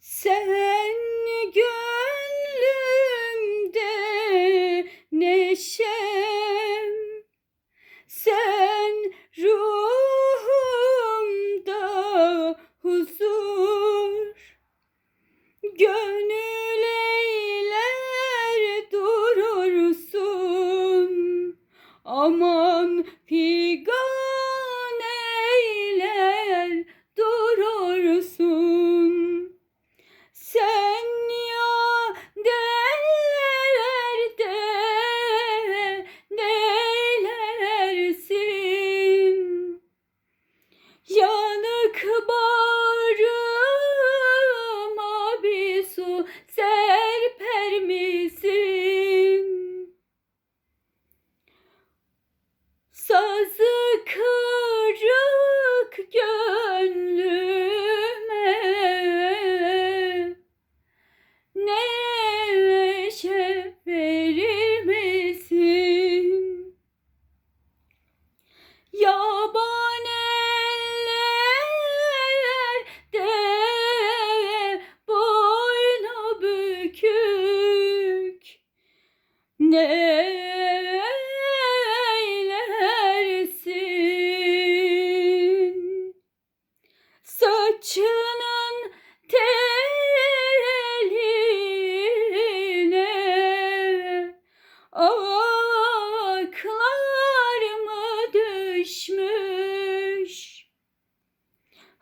Sen gönlümde neşem, sen ruhumda huzur. Gönül eyler durursun, aman figan Sen ya dellerde neylersin? Yanık bağrıma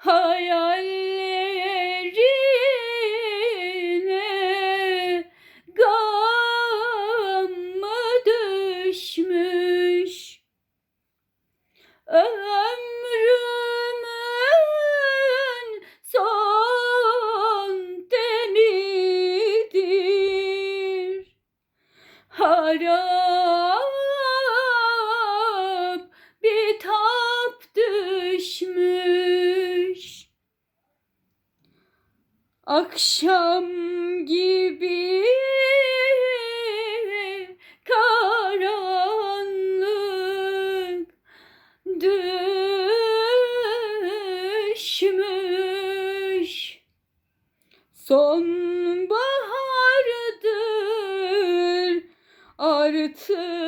Hayallerine gam mı düşmüş? Ömrümün son demidir. Harap Akşam gibi karanlık düşmüş. Sonbahardır artık